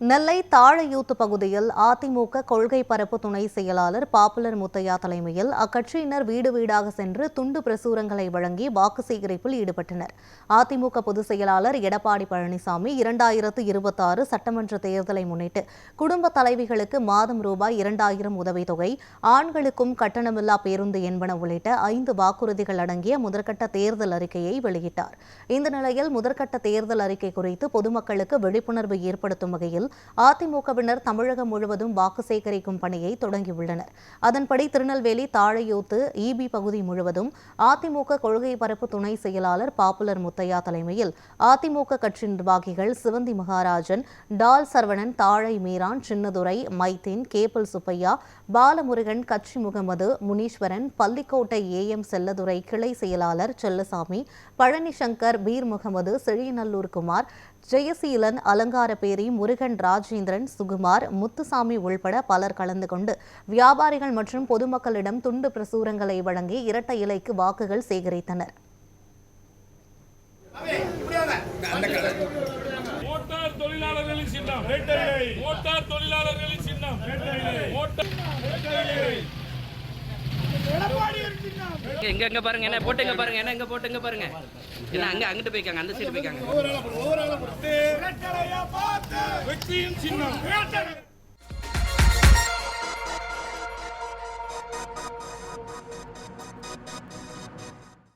நெல்லை தாழையூத்து பகுதியில் அதிமுக கொள்கை பரப்பு துணை செயலாளர் பாப்புலர் முத்தையா தலைமையில் அக்கட்சியினர் வீடு வீடாக சென்று துண்டு பிரசுரங்களை வழங்கி வாக்கு சேகரிப்பில் ஈடுபட்டனர். அதிமுக பொதுச் செயலாளர் எடப்பாடி பழனிசாமி இரண்டாயிரத்து இருபத்தாறு சட்டமன்ற தேர்தலை முன்னிட்டு குடும்ப தலைவிகளுக்கு மாதம் ரூபாய் இரண்டாயிரம் உதவித்தொகை ஆண்களுக்கும் கட்டணமில்லா பேருந்து என்பன உள்ளிட்ட ஐந்து வாக்குறுதிகள் அடங்கிய முதற்கட்ட தேர்தல் அறிக்கையை வெளியிட்டார். இந்த நிலையில் முதற்கட்ட தேர்தல் அறிக்கை குறித்து பொதுமக்களுக்கு விழிப்புணர்வு ஏற்படுத்தும் வகையில் அதிமுகவினர் தமிழகம் முழுவதும் வாக்கு சேகரிக்கும் பணியை தொடங்கியுள்ளனர். அதன்படி திருநெல்வேலி தாழையூத்து ஈபி பகுதி முழுவதும் அதிமுக கொள்கை பரப்பு துணை செயலாளர் பாப்புலர் முத்தையா தலைமையில் அதிமுக கட்சி நிர்வாகிகள் சிவந்தி மகாராஜன் டால் சரவணன் தாழை மீரான் சின்னதுரை மைத்தீன் கேப்பல் சுப்பையா பாலமுருகன் கட்சி முகமது முனீஸ்வரன் பள்ளிக்கோட்டை ஏஎம் செல்லதுரை கிளை செயலாளர் செல்லசாமி பழனிசங்கர் பீர் முகமது செழியநல்லூர் குமார் ஜெயசீலன் அலங்காரபேரி முருகன் ராஜேந்திரன் சுகுமார் முத்துசாமி உள்பட பலர் கலந்து கொண்டு வியாபாரிகள் மற்றும் பொதுமக்களிடம் துண்டு பிரசுரங்களை வழங்கி இரட்டை இலைக்கு வாக்குகள் சேகரித்தனர். தொழிலாளர்களின் சின்னம். தொழிலாளர்களின் சின்னம் மோட்டார் எங்க எங்க பாருங்க என்ன போட்டுங்க பாருங்க என்ன எங்க போட்டுங்க பாருங்க. என்ன அங்க அங்கிட்டு போய்க்காங்க அந்த சைடு போய்க்காங்க. வெற்றியின் சின்னம்.